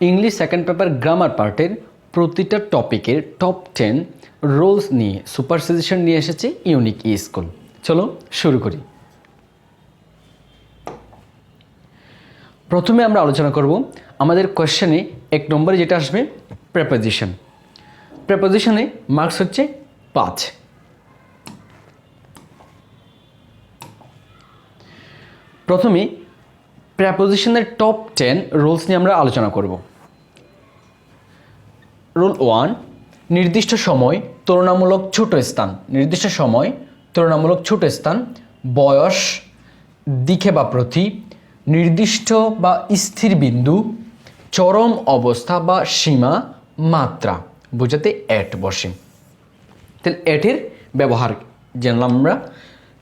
English second paper grammar পার্টের প্রতিটা টপিকের টপ টেন রোলস নিয়ে সুপার সাজেশন নিয়ে এসেছে ইউনিক ই স্কুল চলো শুরু করি। প্রথমে আমরা আলোচনা করব আমাদের কোয়েশ্চেনে এক নম্বরে যেটা আসবে প্রেপোজিশন প্রেপোজিশনে মার্কস হচ্ছে পাঁচ। প্রথমে প্রেপোজিশনের টপ টেন রুলস নিয়ে আমরা আলোচনা করব। রুল ওয়ান নির্দিষ্ট সময়, তুলনামূলক ছোট স্থান। নির্দিষ্ট সময়, তুলনামূলক ছোট স্থান, বয়স, দিকে বা প্রতি, নির্দিষ্ট বা স্থির বিন্দু, চরম অবস্থা বা সীমা, মাত্রা। বোঝাতে অ্যাট বসে। তাহলে এটির ব্যবহার জানলাম আমরা।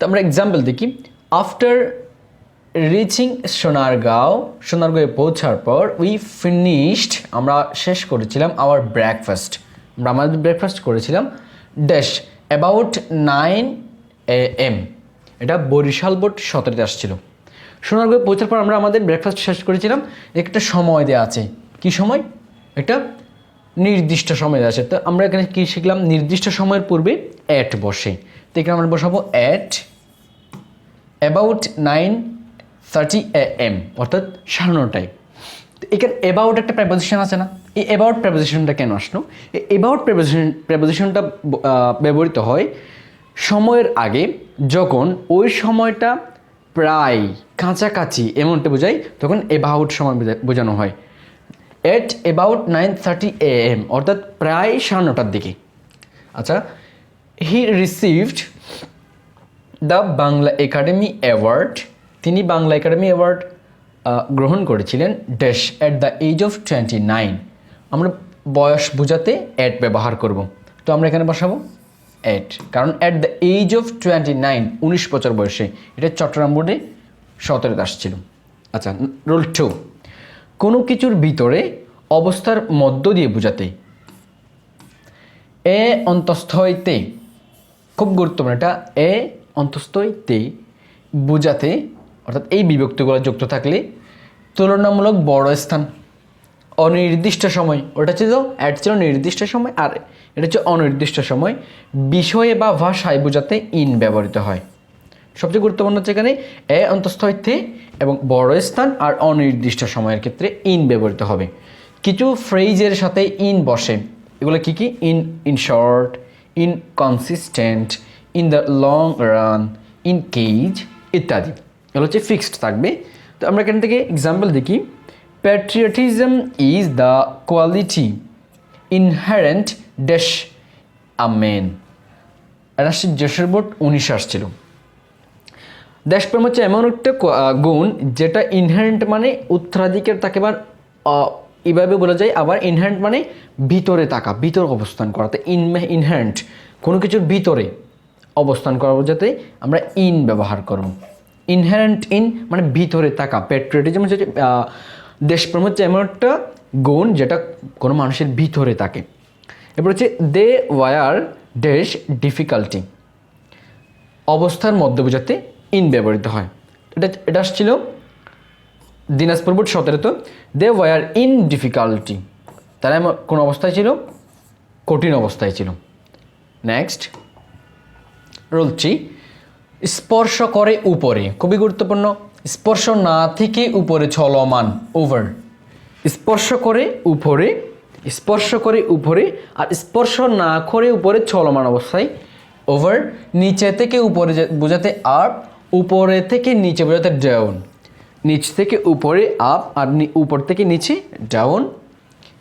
তো আমরা এক্সাম্পল দেখি। আফটার রিচিং সোনারগাঁও সোনারগাঁয়ে পৌঁছার পর উই ফিনিশড আমরা শেষ করেছিলাম আওয়ার ব্রেকফাস্ট আমরা আমাদের ব্রেকফাস্ট করেছিলাম dash about nine A M এটা বরিশাল বোর্ড সতেরোতে আসছিল। সোনারগাঁয়ে পৌঁছার পর আমরা আমাদের ব্রেকফাস্ট শেষ করেছিলাম। একটা সময় দেওয়া আছে। কি সময়? একটা নির্দিষ্ট সময় দেওয়া আছে। তো আমরা এখানে কী শিখলাম? নির্দিষ্ট সময়ের পূর্বে অ্যাট বসে। তো এখানে আমরা বসাবো at about nine thirty A M অর্থাৎ সাড়ে নটায়। এখানে অ্যাবাউট একটা প্রেপোজিশন আছে না? এই অ্যাবাউট প্রেপোজিশনটা কেন আসলো? এই অ্যাবাউট প্রেপোজিশন প্রেপোজিশনটা ব্যবহৃত হয় সময়ের আগে যখন ওই সময়টা প্রায় কাছাকাছি এমনটা বোঝায়, তখন অ্যাবাউট সময় বোঝা- বোঝানো হয়। At about nine thirty A M অর্থাৎ প্রায় সাড়ে নটার দিকে। আচ্ছা he received the Bangla academy award তিনি বাংলা একাডেমি অ্যাওয়ার্ড গ্রহণ করেছিলেন dash at the age of twenty nine. আমরা বয়স বোঝাতে অ্যাট ব্যবহার করব। তো আমরা এখানে বসাবো অ্যাট। কারণ at the age of twenty nine, উনিশ বছর বয়সে এটা চট্টগ্রাম বোর্ডে সতেরোতে আসছিল। আচ্ছা রোল টু। কোনো কিছুর ভিতরে অবস্থার মধ্য দিয়ে বোঝাতে। এ অন্তস্থ হইতে খুব গুরুত্বপূর্ণ এটা, এ অন্তস্থ হইতে বোঝাতে অর্থাৎ এই বিভক্তিগুলো যুক্ত থাকলে তুলনামূলক বড় স্থান। অনির্দিষ্ট সময়, ওটা ছিল অ্যাড ছিল নির্দিষ্ট সময় আর এটা হচ্ছে অনির্দিষ্ট সময়। বিষয়ে বা ভাষায় বোঝাতে ইন ব্যবহৃত হয়। সবচেয়ে গুরুত্বপূর্ণ হচ্ছে এখানে এ অন্তস্থ হইতে এবং বড় স্থান আর অনির্দিষ্ট সময়ের ক্ষেত্রে ইন ব্যবহৃত হবে। কিছু ফ্রেজের সাথে ইন বসে। এগুলো কি কি? In in short in consistent in the long run in case ইত্যাদি। এগুলো হচ্ছে ফিক্সড থাকবে। তো আমরা এখান থেকে এক্সাম্পল দেখি। Patriotism is the quality inherent dash amen আসছে যশোর বোর্ড উনিশ আসছিল। দেশপ্রেম হচ্ছে এমন একটা গুণ যেটা ইনহারেন্ট মানে উত্তরাধিকার তাকে আবার এভাবে বলা যায়, আবার ইনহারেন্ট মানে ভিতরে থাকা ভিতর অবস্থান করাতে ইন ইনহারেন্ট কোনো কিছুর ভিতরে অবস্থান করা বোঝাতে আমরা ইন ব্যবহার করব। ইনহারেন্ট ইন মানে ভিতরে থাকা প্যাট্রিয়টিজম হচ্ছে দেশপ্রেম হচ্ছে এমন একটা গুণ যেটা কোনো মানুষের ভিতরে থাকে। এরপর হচ্ছে দে ওয়ার ড্যাশ ডিফিকাল্টি অবস্থার মধ্যে বোঝাতে ইন ব্যবহৃত হয়। এটা এটা আসছিল দিনাজপুর বোর্ড সতেরোতে। দে ওয়ার ইন ডিফিকাল্টি তারা কোন অবস্থায় ছিল? কঠিন অবস্থায় ছিল। নেক্সট রোল থ্রি স্পর্শ করে উপরে। খুবই গুরুত্বপূর্ণ। স্পর্শ না থেকে উপরে চলমান ওভার স্পর্শ করে উপরে, স্পর্শ করে উপরে, আর স্পর্শ না করে উপরে চলমান অবস্থায় ওভার নিচে থেকে উপরে বোঝাতে আপ উপরে থেকে নিচে বোঝাতে ডাউন নিচ থেকে উপরে আপ আর উপর থেকে নিচে ডাউন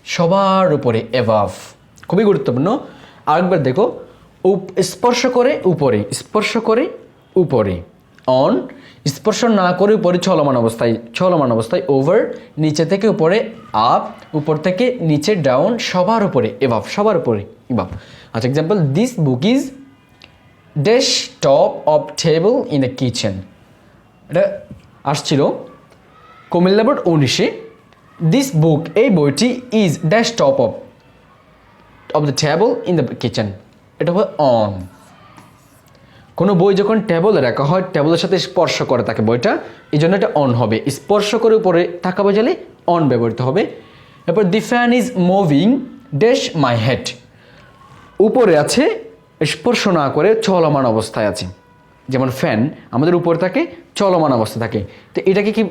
সবার উপরে এভাভ খুবই গুরুত্বপূর্ণ। আরেকবার দেখো স্পর্শ করে উপরে, স্পর্শ করে উপরে। অন স্পর্শ না করে উপরে চলমান অবস্থায় চলমান অবস্থায় ওভার নিচে থেকে উপরে আপ উপর থেকে নিচে ডাউন সবার উপরে এভাব সবার উপরে এভাব আচ্ছা example this book is dash top of table in the kitchen এটা আসছিল কুমিল্লা বোর্ড উনিশে। দিস বুক এই বইটি is dash top of of the table in the kitchen এটা হবে অন কোনো বই যখন টেবলে রাখা হয় টেবলের সাথে স্পর্শ করে তাকে বইটা, এই জন্য এটা অন হবে। স্পর্শ করে উপরে থাকা বোঝালে অন ব্যবহৃত হবে। এরপর the fan is moving dash my head উপরে আছে, স্পর্শ না করে চলমান অবস্থায় আছে। যেমন ফ্যান আমাদের উপরে থাকে, চলমান অবস্থা থাকে। তো এটাকে কি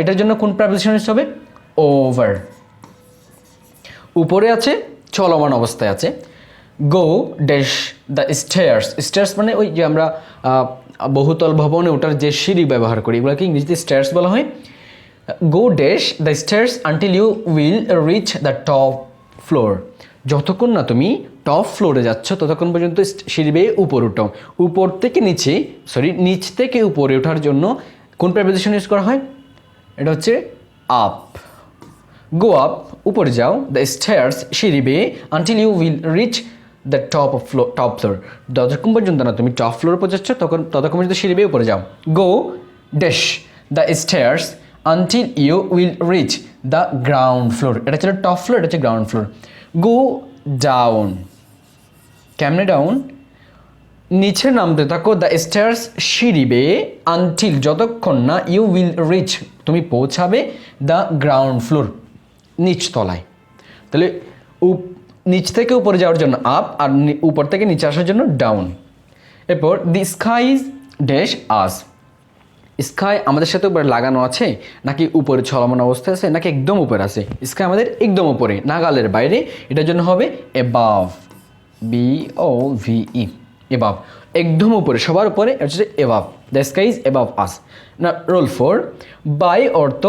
এটার জন্য কোন প্রাপোজিশন হবে? ওভার উপরে আছে, চলমান অবস্থায় আছে। Go dash the stairs stairs মানে ওই যে আমরা বহুতল ভবনে ওটার যে সিঁড়ি ব্যবহার করি, এগুলোকে ইংরেজিতে স্টেয়ার্স বলা হয়। Go dash the stairs until you will reach the top floor যতক্ষণ না তুমি টপ ফ্লোরে যাচ্ছ, ততক্ষণ পর্যন্ত সিঁড়ি বেয়ে উপর উঠো। উপর থেকে নিচে সরি নিচ থেকে উপরে ওঠার জন্য কোন প্রেপোজিশন ইউজ করা হয়? এটা হচ্ছে আপ গো আপ উপরে যাও দ্য স্টেয়ার্স সিঁড়ি বেয়ে until you will reach the top of floor top floor যতক্ষণ পর্যন্ত না তুমি টপ ফ্লোর পৌঁছাচ্ছ, তখন, ততক্ষণ পর্যন্ত সিঁড়ি বেয়ে উপরে যাও। Go dash the stairs until you will reach the ground floor এটা ছিল টপ ফ্লোর এটা হচ্ছে গ্রাউন্ড ফ্লোর গো ডাউন কেমনে ডাউন নিচে নামতে থাকো দ্য স্টেয়ার্স সিঁড়ি বেয়ে আনটিল যতক্ষণ না ইউ উইল রিচ তুমি পৌঁছাবে দ্য গ্রাউন্ড ফ্লোর নিচ তলায় তাহলে নিচ থেকে উপরে যাওয়ার জন্য আপ আর উপর থেকে নিচে আসার জন্য ডাউন এরপর the sky dash us sky আমাদের সাথে উপরে লাগানো আছে, নাকি উপরে চলমান অবস্থায় আছে, নাকি একদম উপরে আছে? স্কাই আমাদের একদম উপরে, নাগালের বাইরে। এটার জন্য হবে above B O V E above একদম উপরে, সবার উপরে হচ্ছে above the sky is above us না রোল ফোর বাই অর্থ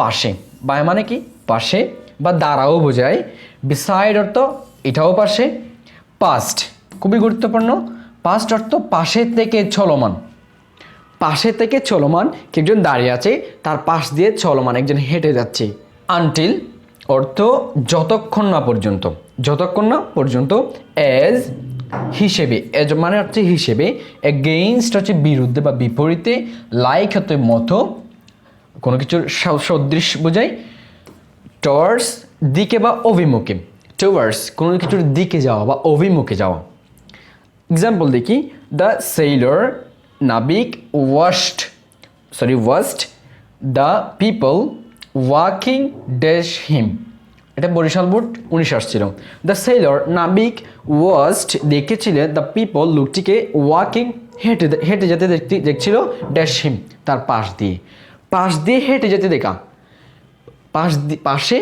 পাশে। বাই মানে কি? পাশে। বা দ্বারাও বোঝায়। বিসাইড অর্থ এটাও পাশে। পাস্ট খুবই গুরুত্বপূর্ণ। পাস্ট অর্থ পাশে থেকে চলমান। পাশে থেকে চলমান একজন দাঁড়িয়ে আছে, তার পাশ দিয়ে চলমান একজন হেঁটে যাচ্ছে। আনটিল অর্থ যতক্ষণ না পর্যন্ত, যতক্ষণ না পর্যন্ত অ্যাজ হিসেবে এজ মানে হচ্ছে হিসেবে এগেইনস্ট হচ্ছে বিরুদ্ধে বা বিপরীতে লাইক হতে মতো কোনো কিছুর সদৃশ বোঝায়। টওয়ার্ডস দিকে বা অভিমুখে টুয়ার্ডস কোনো কিছুর দিকে যাওয়া বা অভিমুখে যাওয়া। এক্সাম্পল দেখি দ্য সেইলর নাবিক watched sorry watched the people walking dash him এটা বরিশাল বোর্ড উনিশ আসছিল। দ্য সেইলর নাবিক ওয়াস্ট দেখেছিলেন দ্য পিপল লোকটিকে ওয়াকিং হেঁটে হেঁটে যেতে দেখতে দেখছিল ড্যাশ হিম তার পাশ দিয়ে। পাশ দিয়ে হেঁটে যেতে দেখা। পাশ পাশে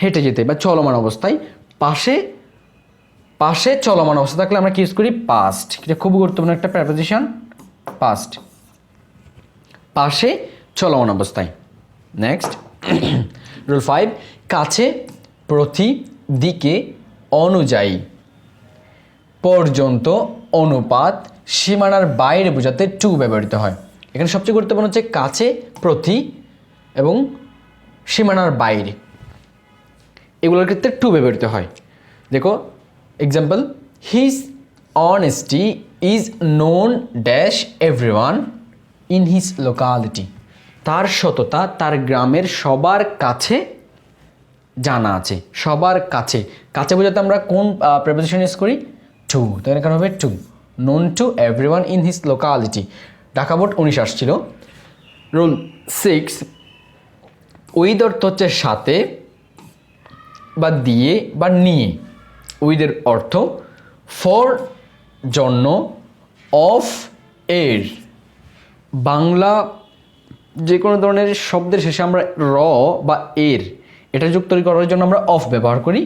হেঁটে যেতে বা চলমান অবস্থায় পাশে পাশে চলমান অবস্থা থাকলে আমরা কি ইউজ করি? পাস্ট এটা খুব গুরুত্বপূর্ণ একটা প্রেপোজিশন পাস্ট পাশে চলমান অবস্থায়। নেক্সট রুল ফাইভ কাছে প্রতি দিকে অনুযায়ী পর্যন্ত অনুপাত সীমানার বাইরে বোঝাতে টু ব্যবহৃত হয়। এখানে সবচেয়ে গুরুত্বপূর্ণ হচ্ছে কাছে প্রতি এবং সীমানার বাইরে। এগুলোর ক্ষেত্রে টু ব্যবহৃত হয়। দেখো example his honesty is known dash everyone in his locality তার সততা তার গ্রামের সবার কাছে জানা আছে, সবার কাছে। কাছে বোঝাতে আমরা কোন প্রেপোজিশন ইউজ করি? টু তাই এখানে হবে to known to everyone in his locality Dhaka board উনিশ আসছিল। রুল সিক্স উইথ অর্থ হচ্ছে সাথে বা দিয়ে বা নিয়ে। উইদের অর্থ ফর জন্য, অফ এর। বাংলা যে কোনো ধরনের শব্দের শেষে আমরা র বা এর, এটা যুক্ত করার জন্য আমরা অফ ব্যবহার করি।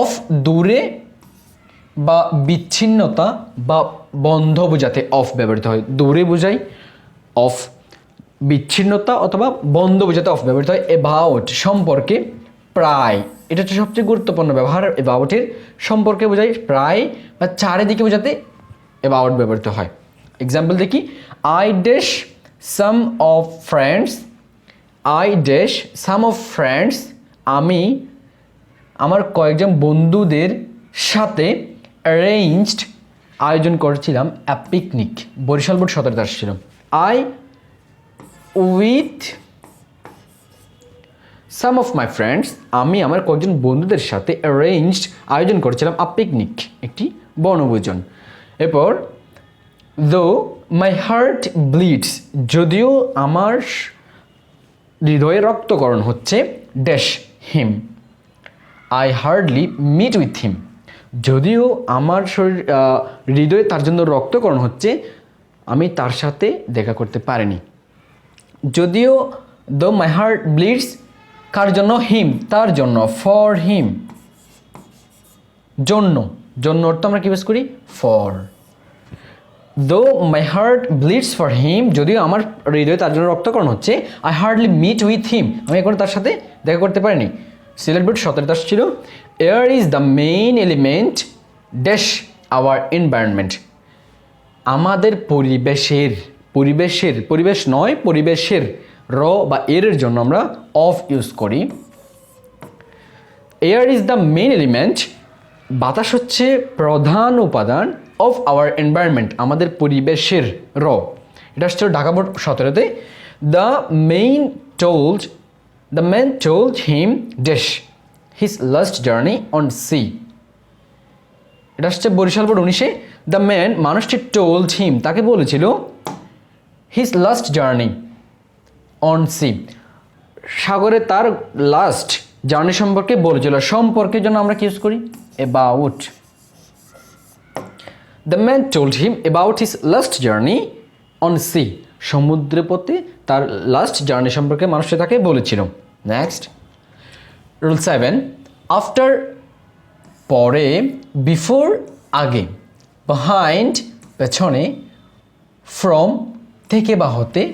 অফ দূরে বা বিচ্ছিন্নতা বা বন্ধ বোঝাতে অফ ব্যবহৃত হয়। দূরে বোঝাই, অফ বিচ্ছিন্নতা অথবা বন্ধ বোঝাতে অফ ব্যবহৃত হয় এবাউট সম্পর্কে প্রায়। এটা হচ্ছে সবচেয়ে গুরুত্বপূর্ণ ব্যবহার এবাউটের সম্পর্কে বোঝায় প্রায় বা চারিদিকে বোঝাতে এবাউট ব্যবহৃত হয়। এক্সাম্পল দেখি I dash some of friends I dash some of friends আমি আমার কয়েকজন বন্ধুদের সাথে অ্যারেঞ্জড আয়োজন করেছিলাম অ্যা পিকনিক বরিশাল বোর্ড সতেরোতে আসছিল। I with some of my friends আমি আমার কয়েকজন বন্ধুদের সাথে অ্যারেঞ্জড আয়োজন করেছিলাম আ পিকনিক একটি বনভোজন। এরপর দো মাই হার্ট ব্লিডস যদিও আমার হৃদয়ে রক্তকরণ হচ্ছে dash him I hardly meet with him যদিও আমার শরীর হৃদয়ে তার জন্য রক্তকরণ হচ্ছে, আমি তার সাথে দেখা করতে পারিনি। যদিও দ্য মাই হার্ট ব্লিডস কার জন্য? হিম তার জন্য ফর হিম জন্য জন্য অর্থ আমরা কী বেশ করি? ফর দো মাই হার্ট ব্লিডস ফর হিম যদিও আমার হৃদয়ে তার জন্য রক্তকরণ হচ্ছে I hardly meet with him আমি এখন তার সাথে দেখা করতে পারিনি। সিলেট বোর্ড সতেরো দাস ছিল। Air is the main element dash our environment আমাদের পরিবেশের পরিবেশের, পরিবেশ নয়, পরিবেশের র বা এর জন্য আমরা অফ ইউজ করি। Air is the main element বাতাস হচ্ছে প্রধান উপাদান অফ আওয়ার এনভায়রনমেন্ট আমাদের পরিবেশের র। এটা হচ্ছে Dhaka board সতেরোতে। The main told the men told him dash his last journey on sea এটা হচ্ছে বরিশাল বোর্ড উনিশে। দ্য ম্যান মানুষটি টোল্ড হিম তাকে বলেছিল his last journey on sea সাগরে তার লাস্ট জার্নি সম্পর্কে বলেছিল। সম্পর্কের জন্য আমরা কি ইউজ করি? About the man told him about his last journey on sea সমুদ্রে পথে তার লাস্ট জার্নি সম্পর্কে মানুষটি তাকে বলেছিল। নেক্সট রুল সেভেন আফটার পরে বিফোর আগে বিহাইন্ড পেছনে ফ্রম থেকে বা হতে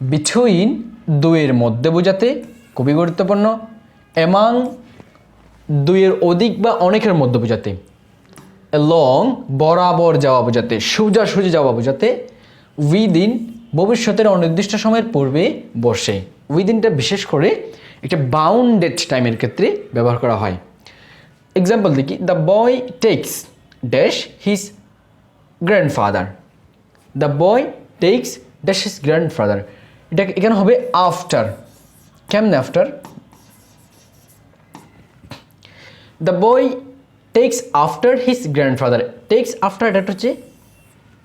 বিটুইন দুয়ের মধ্যে বোঝাতে খুবই গুরুত্বপূর্ণ এমাং দুইয়ের অধিক বা অনেকের মধ্যে বোঝাতে লং বরাবর যাওয়া বোঝাতে সোজা সোজাসুজি যাওয়া বোঝাতে উইদিন ভবিষ্যতের অনির্দিষ্ট সময়ের পূর্বে বসে। উইদিনটা বিশেষ করে একটা বাউন্ডেড টাইমের ক্ষেত্রে ব্যবহার করা হয়। এক্সাম্পল দেখি the boy takes dash his grandfather the boy takes dash his grandfather এটা এখানে হবে আফটার কেমনে after the boy takes after his grandfather takes after এটা হচ্ছে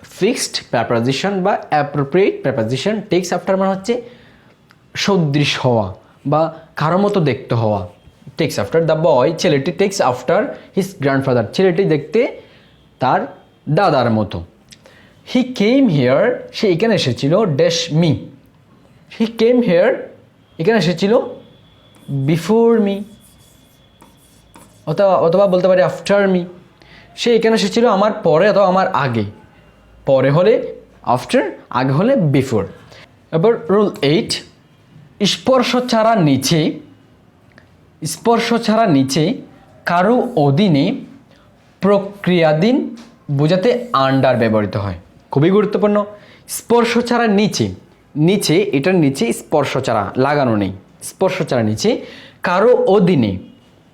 ফিক্সড প্রেপাজিশন বা অ্যাপ্রোপ্রিয়েট প্রেপাজিশন টেক্স আফটার মানে হচ্ছে সদৃশ হওয়া বা কারও মতো দেখতে হওয়া। টেক্স আফটার দ্য বয় ছেলেটি টেক্স আফটার হিজ গ্র্যান্ডফাদার ছেলেটি দেখতে তার দাদার মতো। হি কেম হেয়ার সে এখানে এসেছিল dash me he came here এখানে এসেছিল বিফোর মি অথবা অথবা বলতে পারি আফটার মি সে এখানে এসেছিল আমার পরে অথবা আমার আগে। পরে হলে আফটার আগে হলে বিফোর এবার রুল এইট স্পর্শ ছাড়া নিচে, স্পর্শ ছাড়া নিচে কারও অধীনে প্রক্রিয়াধীন বোঝাতে আন্ডার ব্যবহৃত হয়। খুবই গুরুত্বপূর্ণ। স্পর্শ ছাড়া নিচে। নিচে, এটার নিচে স্পর্শ ছাড়া লাগানো নেই। স্পর্শ ছাড়া নিচে কারও অধীনে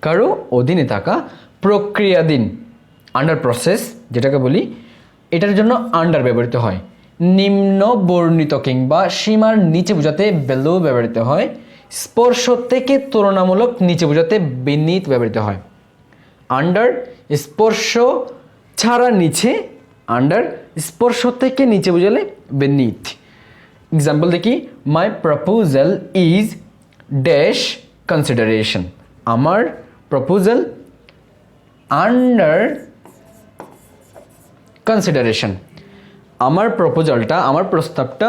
কারও অধীনে থাকা প্রক্রিয়াধীন আন্ডার প্রসেস যেটাকে বলি, এটার জন্য আন্ডার ব্যবহৃত হয়। নিম্ন বর্ণিত কিংবা সীমার নিচে বোঝাতে বেলো ব্যবহৃত হয়। স্পর্শ থেকে তুলনামূলক নিচে বোঝাতে বিনীত ব্যবহৃত হয়। আন্ডার স্পর্শ ছাড়া নিচে আন্ডার স্পর্শ থেকে নিচে বুঝালে বেনিথ এক্সাম্পল দেখি my proposal is dash consideration আমার প্রপোজাল আন্ডার কনসিডারেশন আমার প্রপোজালটা আমার প্রস্তাবটা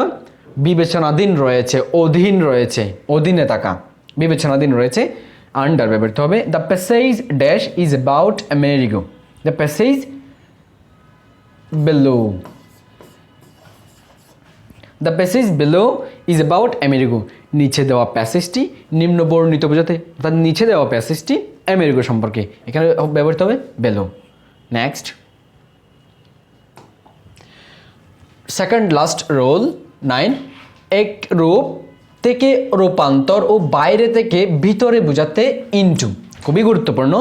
বিবেচনাধীন রয়েছে, অধীন রয়েছে, অধীনে থাকা। বিবেচনাধীন রয়েছে আন্ডার ব্যবহৃত হবে। The passage dash is about Amerigo the passage below. The passage below is about Amerigo নিচে দেওয়া প্যাসেজটি নিম্ন বর্ণিত বোঝাতে, অর্থাৎ নিচে দেওয়া প্যাসেজটি আমেরিগো সম্পর্কে। এখানে ব্যবহৃত হবে below next second last rule nine এক রূপ থেকে রূপান্তর ও বাইরে থেকে ভিতরে বোঝাতে ইনটু খুবই গুরুত্বপূর্ণ।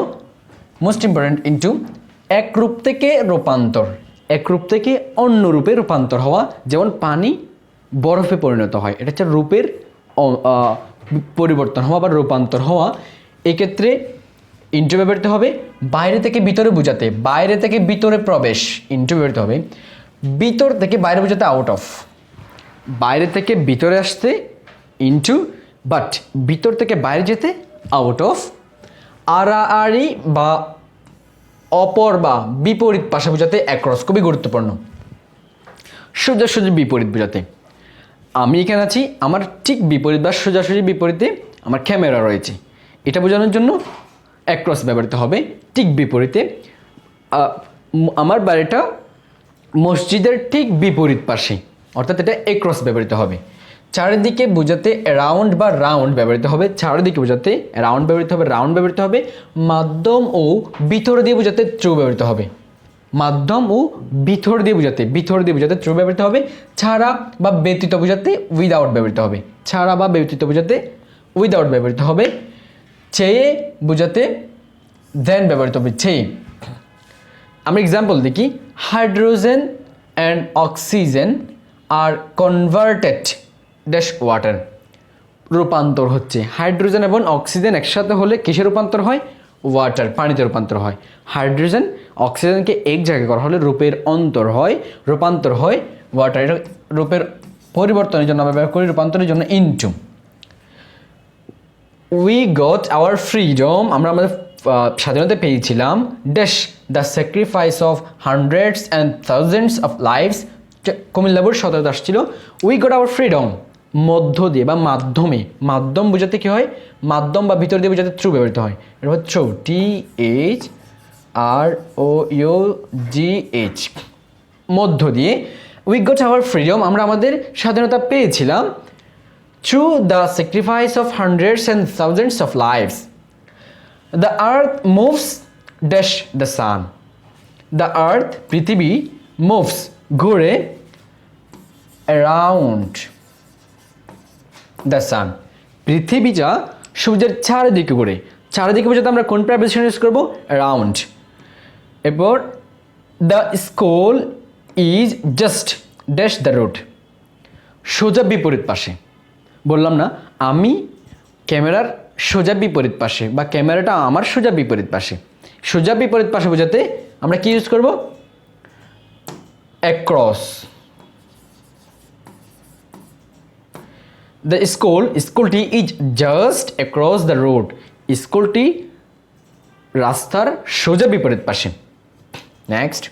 মোস্ট ইম্পর্ট্যান্ট ইনটু এক রূপ থেকে রূপান্তর। এক রূপ থেকে অন্য রূপে রূপান্তর হওয়া, যেমন পানি বরফে পরিণত হয়। এটা হচ্ছে রূপের পরিবর্তন হওয়া বা রূপান্তর হওয়া। এক্ষেত্রে ইন্টু ব্যবহৃত হবে, বাইরে থেকে ভিতরে বোঝাতে, বাইরে থেকে ভিতরে প্রবেশ ইন্টু ব্যবহৃত হবে। ভিতর থেকে বাইরে বোঝাতে আউট অফ বাইরে থেকে ভিতরে আসতে ইন্টু বাট ভিতর থেকে বাইরে যেতে আউট অফ আড়াআড়ি বা অপর বা বিপরীত পাশে বোঝাতে অ্যাক্রস খুবই গুরুত্বপূর্ণ। সোজাসুজি বিপরীত বোঝাতে। আমি এখানে আছি, আমার ঠিক বিপরীত বা সোজাসুজি বিপরীতে আমার ক্যামেরা রয়েছে। এটা বোঝানোর জন্য অ্যাক্রস ব্যবহৃত হবে ঠিক বিপরীতে। আমার বাড়িটা মসজিদের ঠিক বিপরীত পাশে, অর্থাৎ এটা এক্রস ব্যবহৃত হবে। চারিদিকে বোঝাতে রাউন্ড বা রাউন্ড ব্যবহৃত হবে, চারিদিকে বোঝাতে রাউন্ড ব্যবহৃত হবে রাউন্ড ব্যবহৃত হবে, মাধ্যম ও ভিতর দিয়ে বোঝাতে ট্রু ব্যবহৃত হবে। মাধ্যম ও ভিতর দিয়ে বোঝাতে, ভিতর দিয়ে বোঝাতে ট্রু ব্যবহৃত হবে, ছাড়া বা ব্যতীত বোঝাতে উইদাউট ব্যবহৃত হবে। ছাড়া বা ব্যতীত বোঝাতে উইদাউট ব্যবহৃত হবে, চেয়ে বোঝাতে দেন ব্যবহৃত হবে, চেয়ে। আমরা এক্সাম্পল দেখি hydrogen and oxygen are converted dash water রূপান্তর হচ্ছে। হাইড্রোজেন এবং অক্সিজেন একসাথে হলে কিসে রূপান্তর হয়? ওয়াটার, পানিতে রূপান্তর হয়। হাইড্রোজেন অক্সিজেনকে এক জায়গায় করা হলে রূপের অন্তর হয়, রূপান্তর হয় ওয়াটার এটা রূপের পরিবর্তনের জন্য আমরা ব্যবহার করি, রূপান্তরের জন্য into we got our freedom আমরা আমাদের স্বাধীনতা পেয়েছিলাম। Dash the sacrifice of hundreds and thousands of lives কুমিল্লাবুর সততা আসছিল। উই গট আওয়ার ফ্রিডম মধ্য দিয়ে বা মাধ্যমে, মাধ্যম বোঝাতে কী হয়? মাধ্যম বা ভিতর দিয়ে বোঝাতে থ্রু ব্যবহৃত হয়। এটা হচ্ছে through T H R O U G H মধ্য দিয়ে উই গট আওয়ার ফ্রিডম আমরা আমাদের স্বাধীনতা পেয়েছিলাম through the sacrifice of hundreds and thousands of lives. The earth moves dash the sun the earth পৃথিবী মুভস ঘুরে around. The সান পৃথিবী যা সূর্যের চারিদিকে ঘুরে। চারিদিকে বোঝাতে আমরা কোন প্রাইভেশন ইউজ করব? রাউন্ড এরপর the school is just dash the road সোজা বিপরীত পাশে। বললাম না, আমি ক্যামেরার সোজা বিপরীত পাশে বা ক্যামেরাটা আমার সোজা বিপরীত পাশে। সোজা বিপরীত পাশে বোঝাতে আমরা কি ইউজ করব? অ্যাক্রস দ্য স্কুল স্কুলটি is just across the road স্কুলটি রাস্তার সোজা বিপরীত পাশে। নেক্সট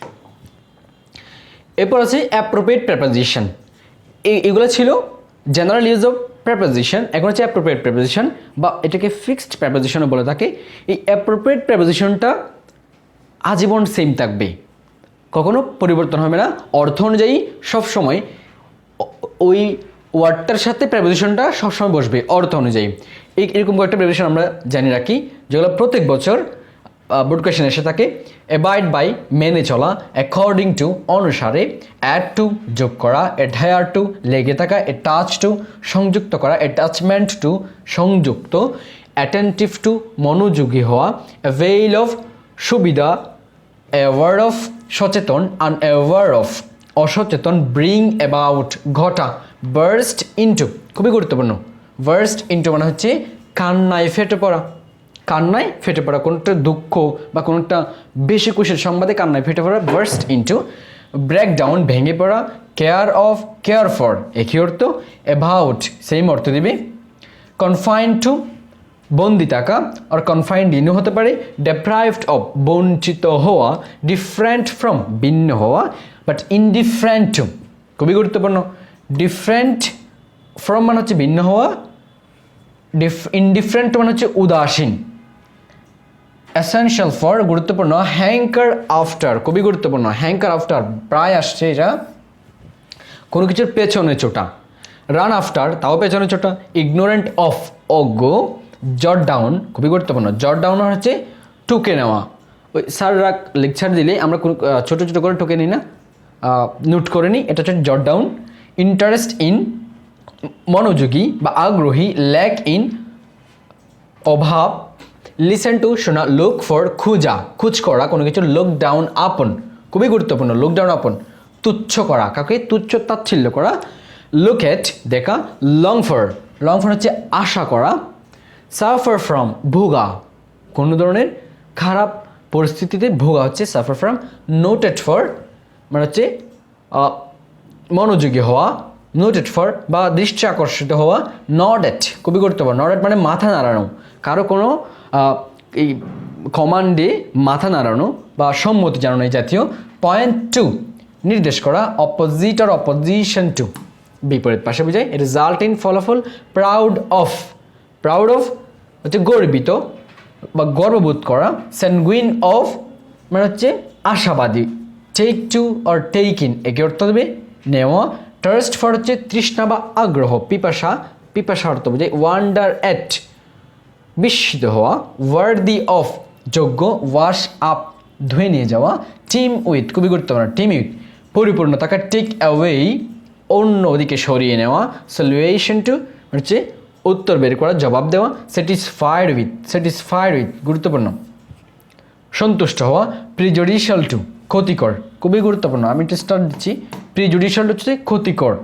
এরপর আছে অ্যাপ্রোপ্রিয়েট প্রেপোজিশন এগুলো ছিল জেনারেল ইউজ অফ প্রেপোজিশন এখন হচ্ছে অ্যাপ্রোপ্রিয়েট প্রেপোজিশন বা এটাকে ফিক্সড প্রেপোজিশনও বলে থাকে। এই অ্যাপ্রোপ্রিয়েট প্রেপোজিশনটা আজীবন সেম থাকবে। কখনো পরিবর্তন হবে না। অর্থ অনুযায়ী সবসময় ওই ওয়ার্ডটার সাথে প্রেপোজিশনটা সবসময় বসবে, অর্থ অনুযায়ী। এই এরকম কয়েকটা প্রেপোজিশন আমরা জানি রাখি, যেগুলো প্রত্যেক বছর বোর্ড কোয়েশন এসে থাকে। অ্যাবাইড বাই মেনে চলা অ্যাকর্ডিং টু অনুসারে অ্যাড টু যোগ করা অ্যাডহায়ার টু লেগে থাকা টাচ টু সংযুক্ত করা অ্যাটাচমেন্ট টু সংযুক্ত অ্যাটেন্টিভ টু মনোযোগী হওয়া অ্যাভেইল অফ সুবিধা অ্যাওয়ার অফ সচেতন আন আনঅ্যাওয়ার অফ অসচেতন ব্রিং অ্যাবাউট ঘটা বার্স্ট ইন্টু খুবই গুরুত্বপূর্ণ। বার্স্ট ইন্টু মানে হচ্ছে কান্নায় ফেটে পড়া। কান্নায় ফেটে পড়া, কোনোটা দুঃখ বা কোনো একটা বেশি খুশির সংবাদে কান্নায় ফেটে পড়া বার্স্ট ইনটু ব্রেকডাউন ভেঙে পড়া কেয়ার অফ কেয়ার ফর একই অর্থ অ্যাবাউট সেম অর্থ দিবে। কনফাইন টু বন্দি থাকা আর কনফাইন্ড ইনও হতে পারে ডেপ্রাইভড অফ বঞ্চিত হওয়া ডিফারেন্ট ফ্রম ভিন্ন হওয়া বাট ইনডিফারেন্ট খুবই গুরুত্বপূর্ণ। ডিফারেন্ট ফ্রম মানে হচ্ছে ভিন্ন হওয়া ডিফ ইনডিফারেন্ট মানে হচ্ছে উদাসীন। এসেনশিয়াল ফর গুরুত্বপূর্ণ হ্যাঙ্কার আফটার খুবই গুরুত্বপূর্ণ। হ্যাঙ্কার আফটার প্রায় আসছে এটা। কোনো কিছুর পেছনে ছোটা। রান আফটার তাও পেছনে ছোটা। ইগনোরেন্ট অফ অজ্ঞ। জট ডাউন খুবই গুরুত্বপূর্ণ। জট ডাউন হচ্ছে টুকে নেওয়া। ওই স্যাররা লেকচার দিলে আমরা কোনো ছোটো ছোটো করে টুকে নিই না। নোট করে নিই। এটা হচ্ছে জট ডাউন ইন্টারেস্ট ইন মনোযোগী বা আগ্রহী ল্যাক ইন অভাব লিসেন টু শোনা লুক ফর খুঁজা, খুঁজ করা, কোনো কিছু লুক ডাউন আপন খুবই গুরুত্বপূর্ণ লুক ডাউন আপন তুচ্ছ করা কাকে তুচ্ছ তাচ্ছিল্য করা লুক এট দেখা লং ফর লং ফর হচ্ছে আশা করা সাফার ফ্রম ভোগা, কোনো ধরনের খারাপ পরিস্থিতিতে ভোগা হচ্ছে সাফার ফ্রম নোটেড ফর মানে হচ্ছে মনোযোগী হওয়া নোটেড ফর বা দৃষ্টি আকর্ষিত হওয়া নডেট খুবই গুরুত্বপূর্ণ। নডেট মানে মাথা নাড়ানো। কারও কোনো এই কমান্ডে মাথা নাড়ানো বা সম্মতি জানানো এই জাতীয় পয়েন্ট টু নির্দেশ করা অপোজিট আর অপোজিশন টু বিপরীত পাশে বোঝায় রেজাল্ট ইন ফলাফল প্রাউড অফ প্রাউড অফ হচ্ছে গর্বিত বা গর্ববোধ করা। স্যানগুইন অফ মানে হচ্ছে আশাবাদী। টেক টু আর টেক ইন একে অর্থ দেবে নেওয়া টার্স্ট ফর হচ্ছে তৃষ্ণা বা আগ্রহ, পিপাসা পিপাসা অর্থ বোঝায় ওয়ান্ডার অ্যাট বিস্মিত হওয়া ওয়ার্দি অফ যোগ্য ওয়াশ আপ ধুয়ে নিয়ে যাওয়া টিম উইথ খুবই গুরুত্বপূর্ণ টিম উইথ পরিপূর্ণ থাকা টেক অ্যাওয়ে অন্য ওদিকে সরিয়ে নেওয়া সলিউশন টু হচ্ছে উত্তর বের করা, জবাব দেওয়া স্যাটিসফাইড উইথ স্যাটিসফাইড উইথ গুরুত্বপূর্ণ। সন্তুষ্ট হওয়া প্রিজুডিশিয়াল টু ক্ষতিকর, খুবই গুরুত্বপূর্ণ, আমি একটা স্টার্ট দিচ্ছি প্রিজুডিশিয়াল হচ্ছে ক্ষতিকর।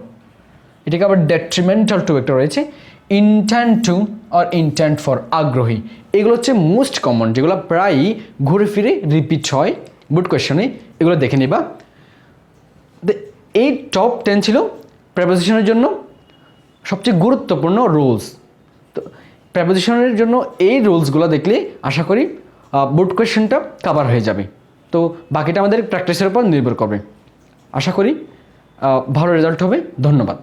এটাকে আবার ডেট্রিমেন্টাল টু একটা রয়েছে ইন্ট্যান্ট টু আর ইন্ট্যান্ট ফর আগ্রহী। এগুলো হচ্ছে মোস্ট কমন যেগুলো প্রায়ই ঘুরে ফিরে রিপিট হয়। বুট কোয়েশনে এগুলো দেখে নিবা। এই টপ টেন ছিল প্রেপোজিশনের জন্য সবচেয়ে গুরুত্বপূর্ণ রুলস তো প্রেপোজিশনের জন্য এই রুলসগুলো দেখলে আশা করি বোর্ড কোয়েশ্চেনটা কাভার হয়ে যাবে। তো বাকিটা আমাদের প্র্যাকটিসের উপর নির্ভর করবে। আশা করি ভালো রেজাল্ট হবে। ধন্যবাদ।